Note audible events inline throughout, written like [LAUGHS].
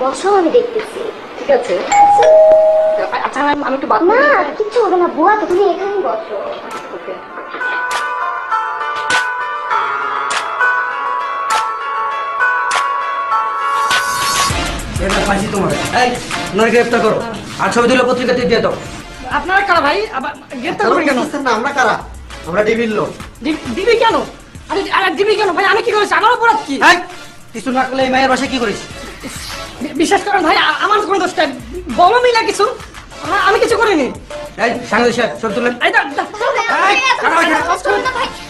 বসো আমি দেখতেছি ঠিক আছে? আচ্ছা আমি একটু বাদ না কিচ্ছু হবে না বুয়া তো তুমি এখানেই বসো। ওকে। এটা ফাঁসি তোমার। এই গ্রেফতার করো। আর ছবি তুলে পত্রিকাতে দিয়ে দাও। আপনারা কারা ভাই? আবার গ্রেফতার করবেন কেন? না আমরা কারা? আমরা ডিবির লোক। দিবি কেন? আরে আরে দিবি কেন? ভাই আমি কি করেছি? আমার অপরাধ কি? কিছু না করলে এই মায়ের বাসায় কি করিস? বি- বিশ্বাস করেন ভাই আমার কোনো দোষ নাই। বলো মিলা কিছু। আমি কিছু করিনি। এই সাংবাদিক সাহেব ছবি তুলেন এই দাঁড়াও।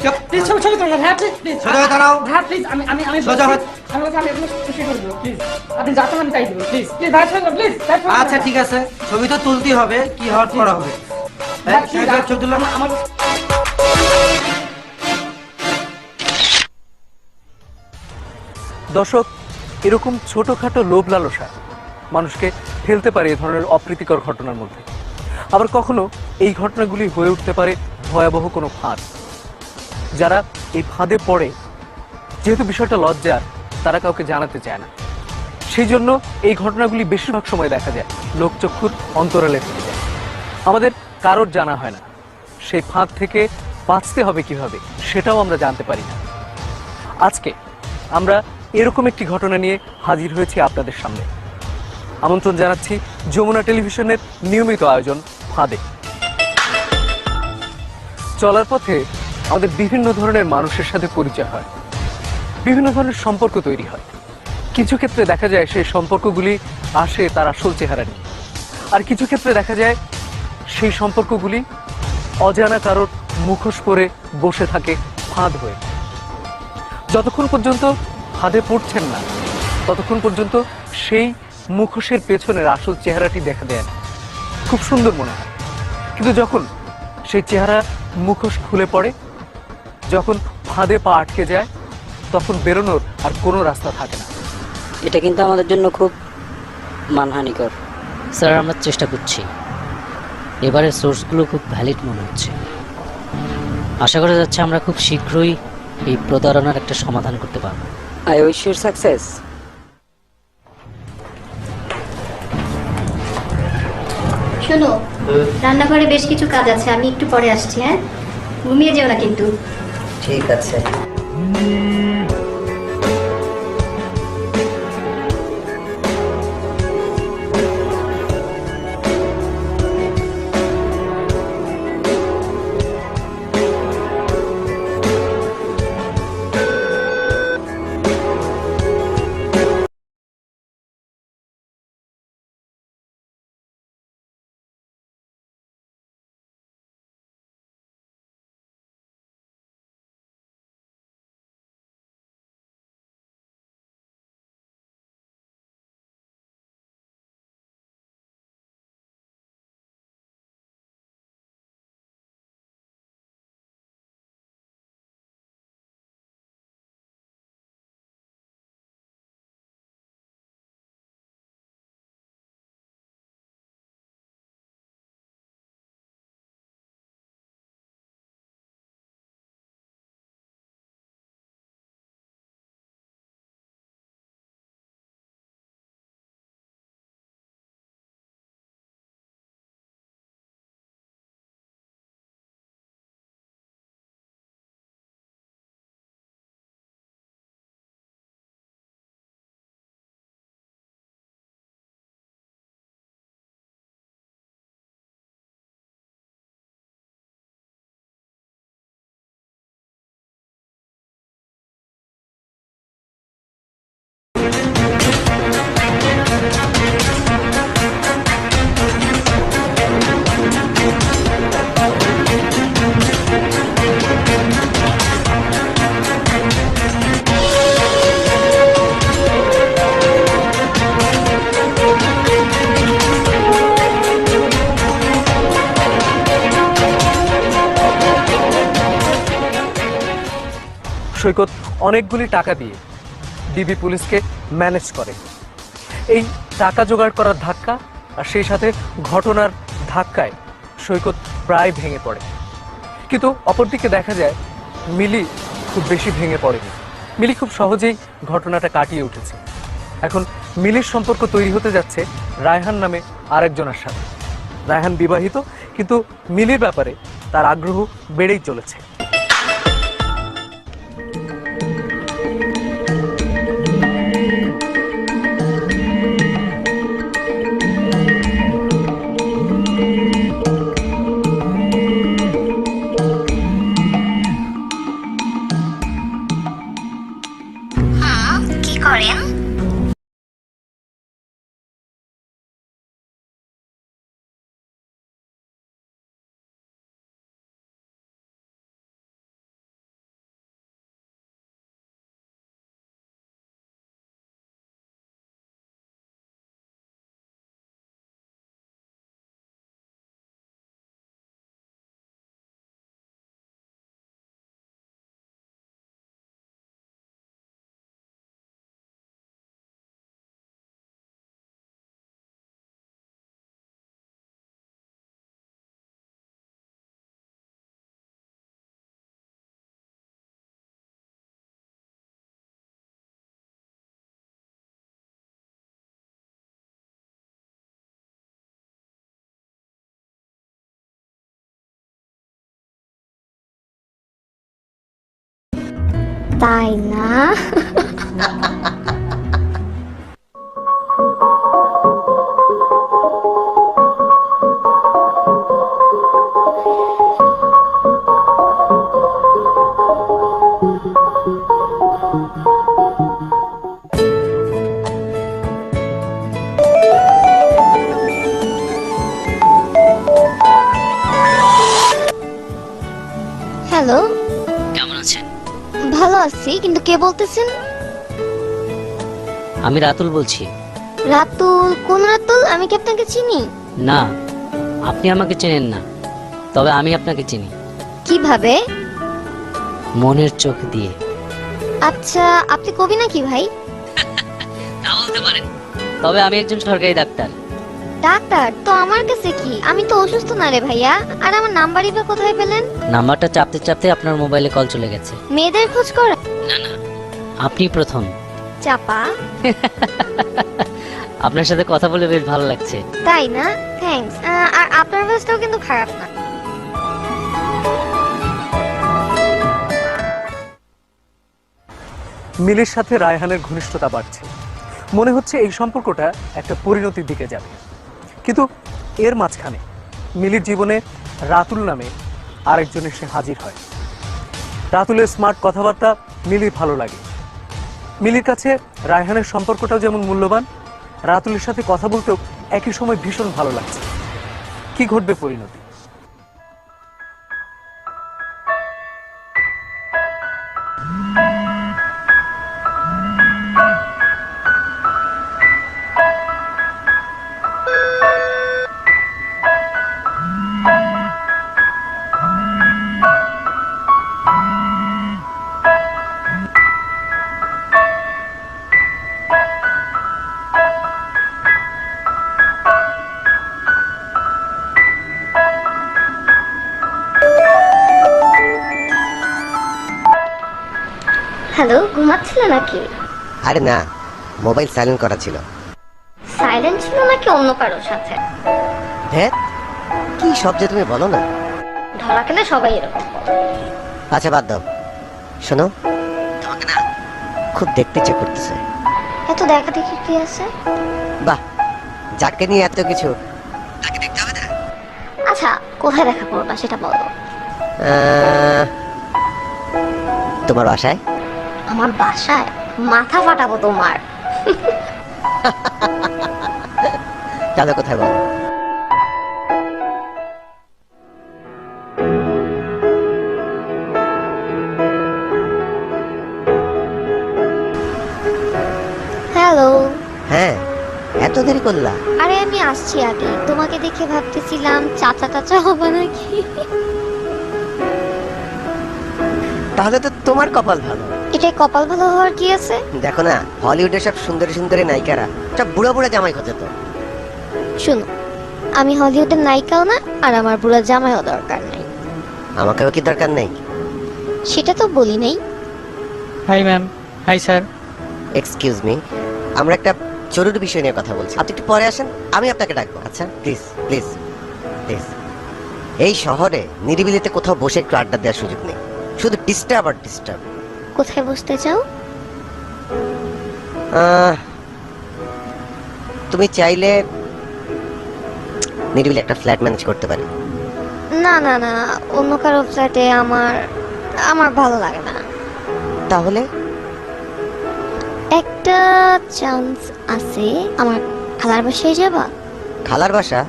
চুপ। প্লিজ ছবি ছবি তুলুন ভাই। প্লিজ প্লিজ সোজা হয়ে দাঁড়াও। প্লিজ আমি আমি আমি সোজা হয়ে- আমি আমি এগুলো খুশি করে দেবো প্লিজ আপনি যাতে আমি তাই দেবো প্লিজ প্লিজ ভাই ছবি প্লিজ আচ্ছা ঠিক আছে। ছবি তো তুলতেই হবে কি হওয়ার করা হবে। ছবি আমার দর্শক এরকম ছোটখাটো লোভ লালসা মানুষকে ফেলতে পারে এ ধরনের অপ্রীতিকর ঘটনার মধ্যে। আবার কখনো এই ঘটনাগুলি হয়ে উঠতে পারে ভয়াবহ কোনো ফাঁদ। যারা এই ফাঁদে পড়ে, যেহেতু বিষয়টা লজ্জার, তারা কাউকে জানাতে চায় না। সেই জন্য এই ঘটনাগুলি বেশিরভাগ সময় দেখা যায়, লোকচক্ষুর অন্তরালে থেকে যায়। আমাদের কারোর জানা হয় না, সেই ফাঁদ থেকে বাঁচতে হবে কীভাবে, সেটাও আমরা জানতে পারি না। আজকে আমরা এরকম একটি ঘটনা নিয়ে হাজির হয়েছি আপনাদের সামনে। আমন্ত্রণ জানাচ্ছি যমুনা টেলিভিশনের নিয়মিত আয়োজন ফাঁদে। চলার পথে আমাদের বিভিন্ন ধরনের মানুষের সাথে পরিচয় হয়। বিভিন্ন ধরনের সম্পর্ক তৈরি হয়। কিছু ক্ষেত্রে দেখা যায় সেই সম্পর্কগুলি আসে তার আসল চেহারা নিয়ে। আর কিছু ক্ষেত্রে দেখা যায় সেই সম্পর্কগুলি অজানা কারোর মুখোশ পরে বসে থাকে ফাঁদ হয়ে। যতক্ষণ পর্যন্ত ফাঁদে পড়ছেন না। ততক্ষণ পর্যন্ত সেই মুখোশের পেছনের আসল চেহারাটি দেখা দেয় না। খুব সুন্দর মনে হয়। কিন্তু যখন সেই চেহারা মুখোশ খুলে পড়ে যখন ফাঁদে পা আটকে যায় তখন বেরোনোর আর কোনো রাস্তা থাকে না। এটা কিন্তু আমাদের জন্য খুব মানহানিকর। স্যার আমরা চেষ্টা করছি। এবারের সোর্সগুলো খুব ভ্যালিড মনে হচ্ছে। আশা করা যাচ্ছে আমরা খুব শীঘ্রই এই প্রতারণার একটা সমাধান করতে পারব। I wish you success. শোনো রান্নাঘরে বেশ কিছু কাজ আছে আমি একটু পরে আসছি হ্যাঁ? ঘুমিয়ে যেও না কিন্তু। ঠিক আছে। সৈকত অনেকগুলি টাকা দিয়ে ডিবি পুলিশকে ম্যানেজ করে। এই টাকা জোগাড় করার ধাক্কা আর সেই সাথে ঘটনার ধাক্কায় সৈকত প্রায় ভেঙে পড়ে। কিন্তু অপরদিকে দেখা যায়, মিলি খুব বেশি ভেঙে পড়েনি। মিলি খুব সহজেই ঘটনাটা কাটিয়ে উঠেছে। এখন মিলির সম্পর্ক তৈরি হতে যাচ্ছে রায়হান নামে আরেকজনের সাথে। রায়হান বিবাহিত, কিন্তু মিলির ব্যাপারে তার আগ্রহ বেড়েই চলেছে। তাই না হ্যালো ভালো আছি কিন্তু কে বলতেছেন? আমি রাতুল বলছি। রাতুল? কোন রাতুল? আমি কি আপনাকে চিনি? না আপনি আমাকে চেনেন না তবে আমি আপনাকে চিনি। কীভাবে? মনের চোখ দিয়ে। আচ্ছা আপনি কবি নাকি ভাই? [LAUGHS] তা বলতে পারেন। তবে আমি একজন সরকারি ডাক্তার। ডাক্তার তো আমার কাছে কি? আমি তো অসুস্থ না রে ভাইয়া। আর আমার নাম্বারই বা কোথায় পেলেন? নাম্বারটা চাপতে চাপতে আপনার মোবাইলে কল চলে গেছে। মেয়েদের খোঁজ করা? না না আপনি প্রথম। চাপা? [LAUGHS] আপনার সাথে কথা বলে বেশ ভালো লাগছে। তাই না? থ্যাঙ্কস আর আপনার ভয়েসটাও কিন্তু খারাপ না। মিলির সাথে রায়হানের ঘনিষ্ঠতা বাড়ছে। মনে হচ্ছে এই সম্পর্কটা একটা পরিণতির দিকে যাবে। কিন্তু এর মাঝখানে মিলির জীবনে রাতুল নামে আরেকজন এসে হাজির হয়। রাতুলের স্মার্ট কথাবার্তা মিলির ভালো লাগে। মিলির কাছে রায়হানের সম্পর্কটাও যেমন মূল্যবান, রাতুলের সাথে কথা বলতেও একই সময় ভীষণ ভালো লাগছে। কি ঘটবে পরিণতি? আরে না মোবাইল সাইলেন্ট করা ছিল। সাইলেন্ট ছিল নাকি অন্য কারোর সাথে? হ্যাঁ কি সব যে তুমি বলো না। ধরা খেলে সবাই এরকম। আচ্ছা বাদ দাও। শোনো তোমাকে না খুব দেখতে ইচ্ছে করতেছে। এত দেখা দেখি কি আছে? বাহ যাকে নিয়ে এত কিছু তাকে দেখতে হবে না? আচ্ছা কোথায় দেখা করবা সেটা বলো। তোমার বাসায়? আমার বাসায়? মাথা ফাটাবো তোমার। তাহলে কোথায় বলো? হ্যালো হ্যাঁ এত দেরি করলা। আরে আমি আসছি আগে। তোমাকে দেখে ভাবতেছিলাম চাচা চাচা হবে নাকি? তাহলে তো তোমার কপাল ভালো। এটাই কপাল ভালো হওয়ার কি আছে? দেখো না হলিউডের সব সুন্দরী সুন্দরী নায়িকারা সব বুড়ো বুড়ো জামাই খোঁজে তো। শুনো আমি হলিউডের নায়িকাও না আর আমার বুড়া জামাইও দরকার নাই। আমাকেও কি দরকার নেই? সেটা তো বলি নাই। Hi ma'am hi sir. Excuse me আমরা একটা জরুরি বিষয় নিয়ে কথা বলছি। আপনি একটু পরে আসেন আমি আপনাকে ডাকবো। আচ্ছা প্লিজ প্লিজ প্লিজ এই শহরে নিরিবিলিতে কোথাও বসে একটু আড্ডা দেওয়ার সুযোগ নেই। শুধু ডিস্টার্ব আর ডিস্টার্ব কোথায় বসতে চাও? তুমি চাইলে নিরিবিলি একটা ফ্ল্যাট ম্যানেজ করতে পারি। না না না অন্য কারও ফ্ল্যাটে আমার আমার ভালো লাগে না। তাহলে? একটা চান্স আছে আমার খালার বাসায় যাবা? খালার বাসা?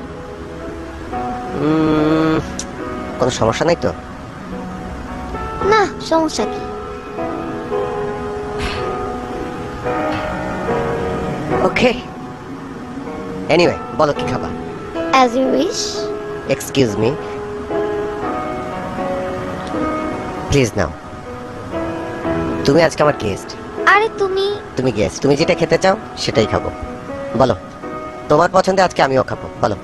কোনো সমস্যা নাই তো? না সমস্যা কি? ওকে এনিওয়ে বলো কি খাবা? As you wish excuse me please নাও তুমি আজকে আমার গেস্ট আরে তুমি? তুমি গেস্ট তুমি যেটা খেতে চাও সেটাই খাব। বলো। তোমার পছন্দে আজকে আমিও খাব। বলো।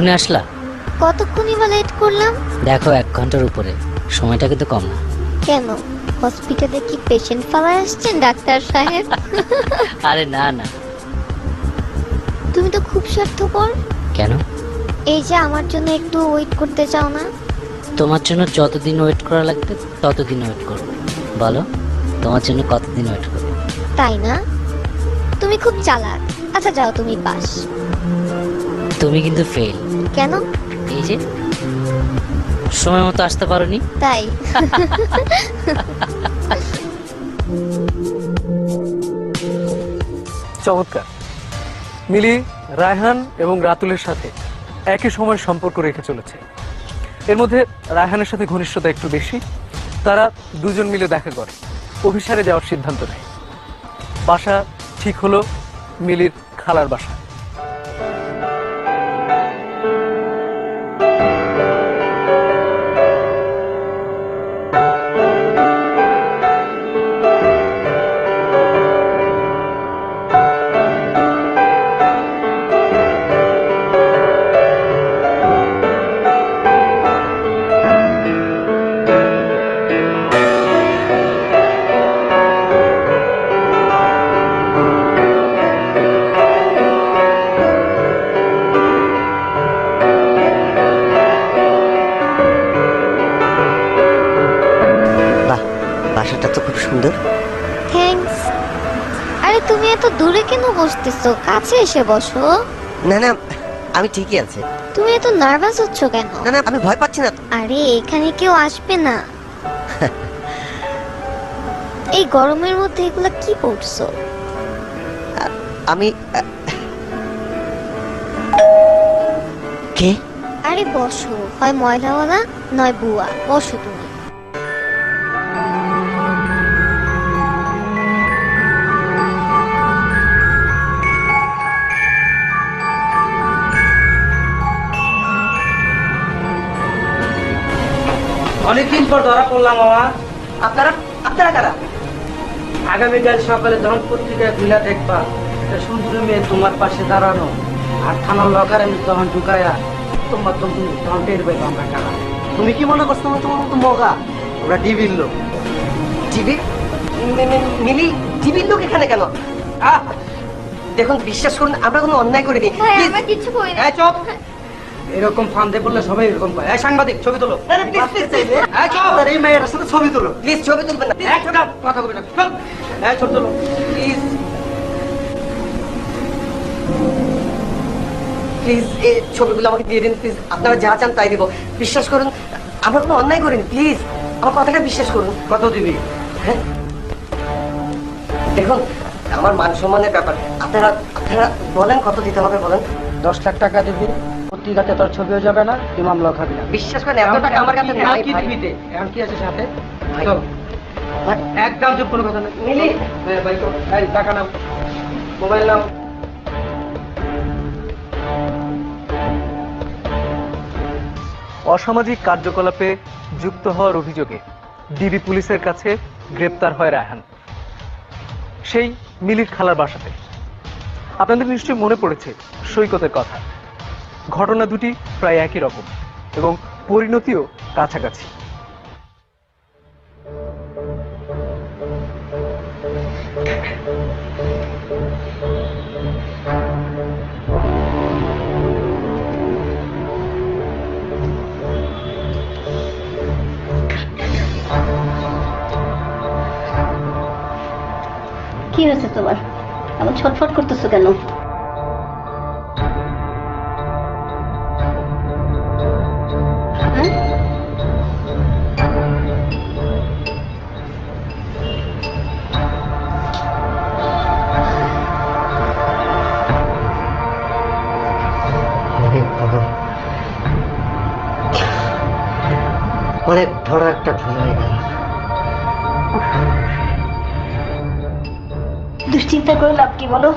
এতক্ষণে আসলা? কতক্ষণই বা লেট করলাম? দেখো এক ঘণ্টার উপরে। সময়টা কিন্তু কম না। কেন? হসপিটালে কি পেশেন্ট ফালা আসছেন ডাক্তার সাহেব? [LAUGHS] আরে না না। তুমি তো খুব স্বার্থপর। কেন? এই যে আমার জন্য একটু ওয়েট করতে চাও না। তোমার জন্য যতদিন ওয়েট করা লাগবে ততদিন ওয়েট করব বলো তোমার জন্য কতদিন ওয়েট করব তাই না? তুমি খুব চালাক। আচ্ছা যাও তুমি পাস তুমি কিন্তু ফেল কেন? এই যে সময় মতো আসতে পারোনি। তাই। চমৎকার। মিলি রায়হান এবং রাতুলের সাথে একই সময় সম্পর্ক রেখে চলেছে। এর মধ্যে রায়হানের সাথে ঘনিষ্ঠতা একটু বেশি। তারা দুজন মিলে দেখা করে অভিসারে যাওয়ার সিদ্ধান্ত নেয়। বাসা ঠিক হলো মিলির খালার বাসা। দূরে কেন বসতেছো? কাছে এসে বসো। না না আমি ঠিকই আছি। তুমি এত নার্ভাস হচ্ছ কেন? না না আমি ভয় পাচ্ছি না। তো। আরে এখানে কেউ আসবে না। [LAUGHS] এই গরমের মধ্যে এগুলা কি পড়ছো আমি আহ, কে? আরে বসো হয় ময়লাওয়ালা নয় বুয়া বসো তুমি। অনেকদিন পর ধরা পড়লাম মামা আপনারা আপনারা কারা? আগামীকাল সকালে যখন পত্রিকায় খুলে দেখবা সুন্দর মেয়ে তোমার পাশে দাঁড়ানো আর থানার লকারে আমি তখন ঢুকায়া তোমার তো তুমি তখন টের পাইবা আমরা কারা। তুমি কি মনে করছ আমরা তোমার মতো মগা? ওরা ডিবির লোক। টিভি? মিলি টিভির লোক এখানে কেন? আহ, দেখুন বিশ্বাস করুন আমরা কোনো অন্যায় করিনি। Please, কিছু করি এই চুপ। এরকম ফান্দে পড়লে সবাই এরকম করে। সাংবাদিক ছবি তোলো। এই মেয়েটার সাথে ছবি তোলো। প্লিজ ছবি তুলবেন না। কথা বলবি না। ছোট তোলো প্লিজ প্লিজ এই ছবিগুলো আমাকে দিয়ে দিন প্লিজ আপনারা যা চান তাই দিব। বিশ্বাস করুন আমরা কোনো অন্যায় করিনি প্লিজ আমার কথাটা বিশ্বাস করুন। কত দিবি? হ্যাঁ? দেখুন আমার মান সম্মানের ব্যাপার। আপনারা আপনারা বলেন কত দিতে হবে বলেন। দশ লাখ টাকা দিবি। পত্রিকাতে তোর ছবিও যাবে না তুই মামলা খাবি না। বিশ্বাস করেন এত টাকা আমার কাছে নাই। কি এখন কি আছে সাথে। চল একদম চুপ কোনো কথা নেই। মিলি। হ্যাঁ ভাই তো এই টাকা নাও। মোবাইল নাও। অসামাজিক কার্যকলাপে যুক্ত হওয়ার অভিযোগে ডিবি পুলিশের কাছে গ্রেপ্তার হয় রায়হান। সেই মিলির খালার বাসাতে। আপনাদের নিশ্চয়ই মনে পড়েছে সৈকতের কথা। ঘটনা দুটি প্রায় একই রকম এবং পরিণতিও কাছাকাছি। কি হয়েছে তোমার? এমন ছটফট করতেছো কেন? বড় একটা ভুল হয়ে গেল দুশ্চিন্তা করে লাভ কি বলো?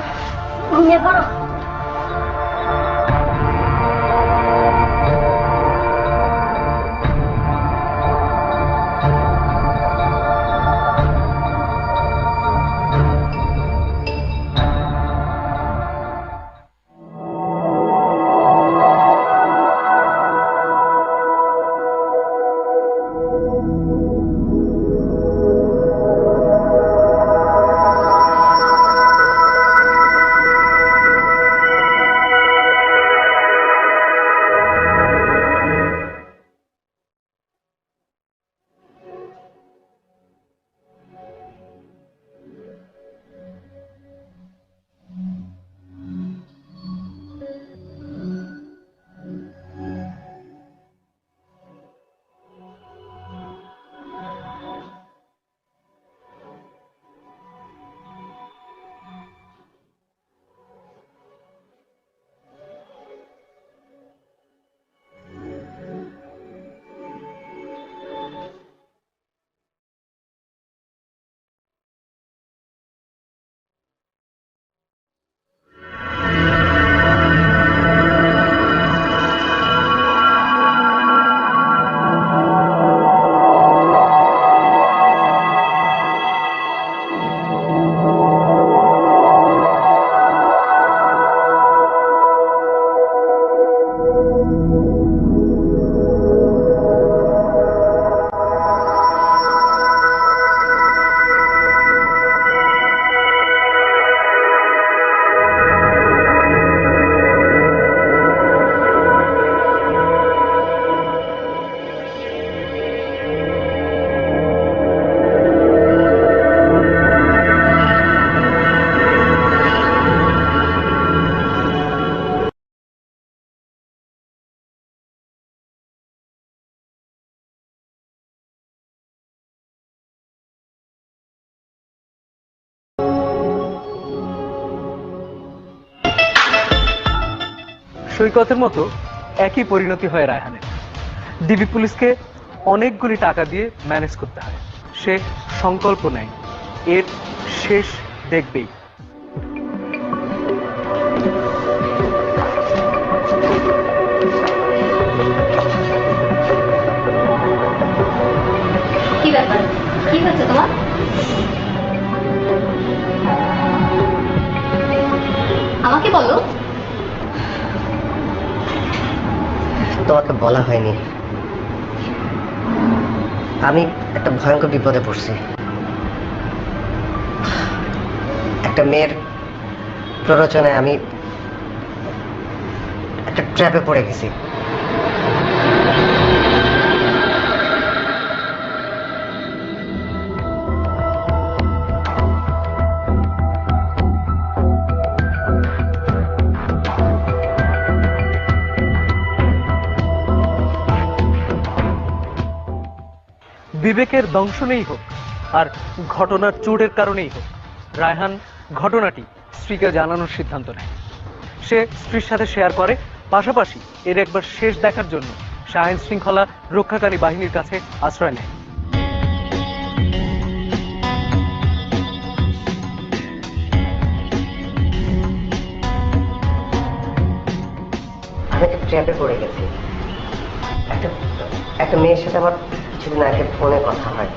সৈকতের মতো একই পরিণতি হয় রায়হানের। ডিবি পুলিশকে অনেকগুলি টাকা দিয়ে ম্যানেজ করতে হয়। সে সংকল্প নেয়। এর শেষ দেখবেই। কি ব্যাপার? কি হয়েছে তোমার? তোমাকে বলা হয়নি। আমি একটা ভয়ঙ্কর বিপদে পড়ছি। একটা মেয়ের প্ররোচনায় আমি একটা ট্র্যাপে পড়ে গেছি। বিবেকের দংশনেই হোক আর ঘটনার চোটের কারণেই হোক, রায়হান ঘটনাটি স্ত্রীকে জানানোর সিদ্ধান্ত নেয়। সে স্ত্রীর সাথে শেয়ার করে, পাশাপাশি এর একবার শেষ দেখার জন্য সে শৃঙ্খলা রক্ষাকারী বাহিনীর কাছে আশ্রয় নেয়। একটা পড়ে গেছি। একটা একটা মেয়ের সাথে আমার কিছুদিন আগে ফোনে কথা হয়।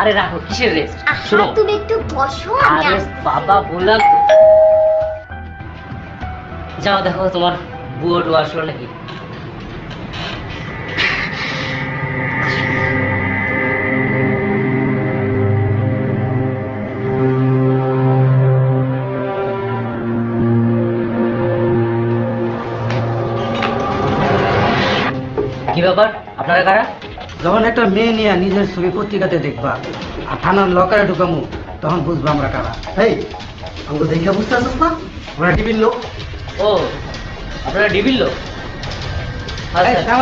আরে রাখো কিসের রেস্ট শুনো। তুমি একটু বসো আমি বাবা বললাম যাও, দেখো তোমার বুয়ো টুয়ো আসলো নাকি? কি ব্যাপার? আপনারা কারা? যখন একটা মেয়ে নিয়ে নিজের ছবি পত্রিকাতে দেখবা আর থানার লকারে ঢুকামু, তখন বুঝবা আমরা কারা। এই, আমাকে দেখে বুঝতে পারছিস না? আমরা টিভির লোক। ও আপনারা ডিবিল লোক। এই, আচ্ছা।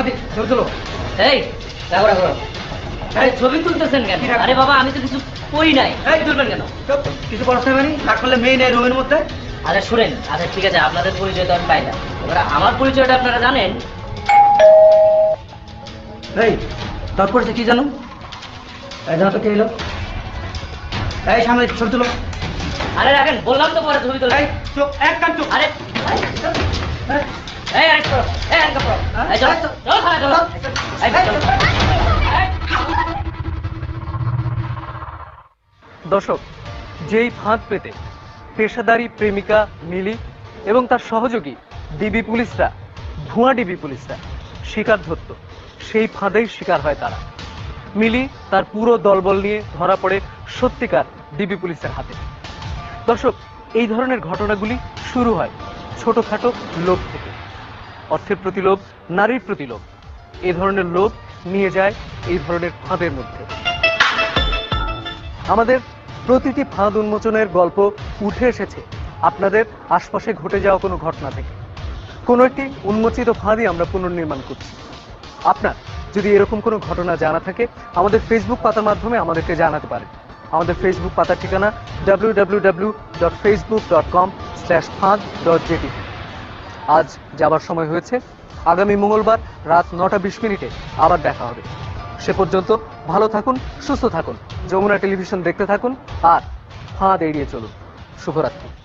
আরে ছবি তুলতেছেন কেন? আরে বাবা আমি তো কিছু করি নাই। এই, তুলবেন কেন? কিছু পড়াশোনা করি না করলে মেয়ে নেই রুমের মধ্যে? আরে শুনেন। আচ্ছা ঠিক আছে আপনাদের পরিচয় তো আমি পাইলাম এবার আমার পরিচয়টা আপনারা জানেন? এই তোর পরিচয় কি জানো? এই জানো তো কে এলো এই সামনে ছবি তুলো। আরে রাখেন বললাম তো পরে ছবি তোলা এই চুপ এক কান চুপ। আরে দর্শক, যেই ফাঁদ পেতে পেশাদারী প্রেমিকা মিলি এবং তার সহযোগী ডিবি পুলিশরা ভুয়া ডিবি পুলিশরা শিকার ধরত। সেই ফাঁদেই শিকার হয় তারা। মিলি তার পুরো দলবল নিয়ে ধরা পড়ে সত্যিকার ডিবি পুলিশের হাতে। দর্শক, এই ধরনের ঘটনাগুলি শুরু হয় ছোটখাটো লোভ থেকে। অর্থের প্রতি লোভ, নারীর প্রতি লোভ। এই ধরনের লোভ নিয়ে যায় এই ধরনের ফাঁদের মধ্যে। আমাদের প্রতিটি ফাঁদ উন্মোচনের গল্প উঠে এসেছে আপনাদের আশপাশে ঘটে যাওয়া কোনো ঘটনা থেকে। কোনো একটি উন্মোচিত ফাঁদই আমরা পুনর্নির্মাণ করছি। আপনার যদি এরকম কোনো ঘটনা জানা থাকে, আমাদের ফেসবুক পাতার মাধ্যমে আমাদেরকে জানাতে পারেন। আমাদের ফেসবুক পাতার ঠিকানা W W W dot Facebook dot com slash ফাঁদ ডট জেটি আজ যাবার সময় হয়েছে। আগামী মঙ্গলবার রাত নটা বিশ মিনিটে আবার দেখা হবে। সে পর্যন্ত ভালো থাকুন, সুস্থ থাকুন, যমুনা টেলিভিশন দেখতে থাকুন আর ফাঁদ এড়িয়ে চলুন। শুভরাত্রি।